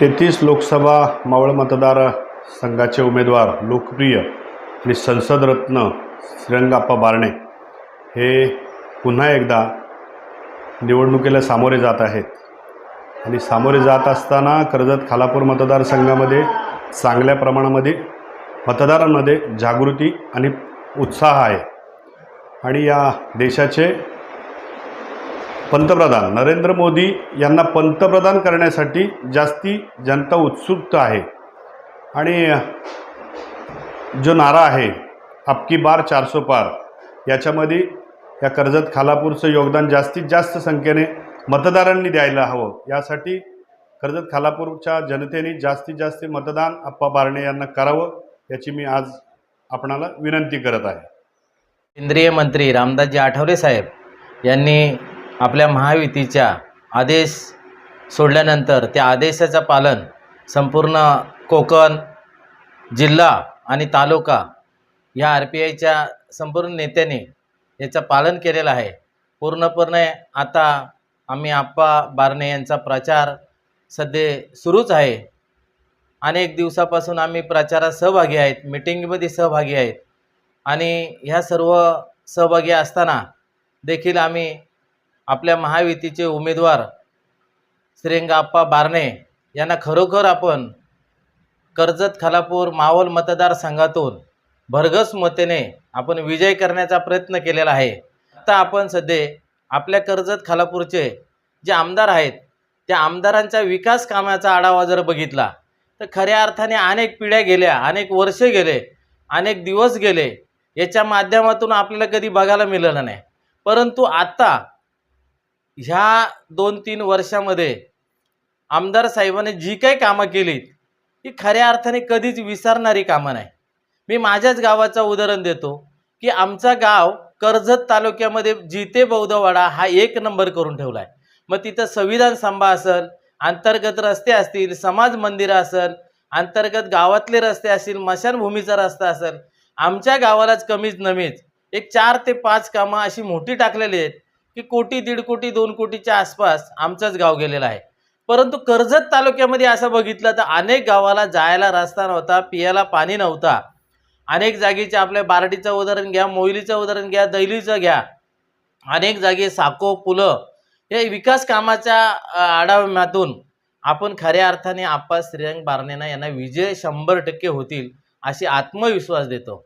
तेहतीस लोकसभा मावळ मतदार संघाचे उमेदवार लोकप्रिय आणि संसदरत्न श्रीरंगाप्पा बारणे हे पुन्हा एकदा निवडणुकीला सामोरे जात आहेत. आणि सामोरे जात असताना कर्जत खालापूर मतदारसंघामध्ये चांगल्या प्रमाणामध्ये मतदारांमध्ये जागृती आणि उत्साह आहे. आणि या देशाचे पंतप्रधान नरेंद्र मोदी यांना पंतप्रधान करण्यासाठी जास्ती जनता उत्सुक आहे. आणि जो नारा आहे आपकी बार चारसो पार याच्यामध्ये या कर्जत खालापूरचं योगदान जास्तीत जास्त संख्येने मतदारांनी द्यायला हवं. यासाठी कर्जत खालापूरच्या जनतेने जास्तीत जास्त मतदान आप्पा बारणे यांना करावं याची मी आज आपणाला विनंती करत आहे. केंद्रीय मंत्री रामदासजी आठवले साहेब यांनी आपल्या महायुतीच्या आदेश सोडल्यानंतर त्या आदेशाचं पालन संपूर्ण कोकण जिल्हा आणि तालुका या आर पी आयच्या संपूर्ण नेत्याने याचं पालन केलेलं आहे. पूर्णपणे आता आम्ही आप्पा बारणे यांचा प्रचार सध्या सुरूच आहे. अनेक दिवसापासून आम्ही प्रचारात सहभागी आहेत मिटिंगमध्ये सहभागी आहेत. आणि ह्या सर्व सहभागी असताना देखील आम्ही आपल्या महायुतीचे उमेदवार श्रीरंगाप्पा बारणे यांना खरोखर आपण कर्जत खालापूर मावल मतदारसंघातून भरघस मतेने आपण विजय करण्याचा प्रयत्न केलेला आहे. आता आपण सध्या आपल्या कर्जत खालापूरचे जे आमदार आहेत त्या आमदारांच्या विकास कामाचा आढावा जर बघितला तर खऱ्या अर्थाने अनेक पिढ्या गेल्या अनेक वर्षे गेले अनेक दिवस गेले याच्या माध्यमातून आपल्याला कधी बघायला मिळालं नाही. परंतु आत्ता ह्या दोन तीन वर्षामध्ये आमदार साहेबांनी जी काही कामं केलीत ही खऱ्या अर्थाने कधीच विसरणारी कामं नाही. मी माझ्याच गावाचं उदाहरण देतो की आमचा गाव कर्जत तालुक्यामध्ये जिते बौद्धवाडा हा एक नंबर करून ठेवला आहे मग तिथं संविधान स्तंभ असेल अंतर्गत रस्ते असतील समाज मंदिरं असेल अंतर्गत गावातले रस्ते असतील मशानभूमीचा रस्ता असेल आमच्या गावालाच कमीच नमीच एक चार ते पाच कामं अशी मोठी टाकलेली आहेत. की कोटी दीड कोटी दोन कोटीच्या आसपास आमचंच गाव गेलेलं आहे. परंतु कर्जत तालुक्यामध्ये असं बघितलं तर अनेक गावाला जायला रस्ता नव्हता पियाला पाणी नव्हता. अनेक जागेचे आपल्या बारडीचं उदाहरण घ्या मोहिलीचं उदाहरण घ्या दैलीचं घ्या. अनेक जागी साको पुलं हे विकास कामाच्या आढाव्यातून आपण खऱ्या अर्थाने आप्पा श्रीरंग बारणेना यांना विजय शंभर टक्के होतील अशी आत्मविश्वास देतो.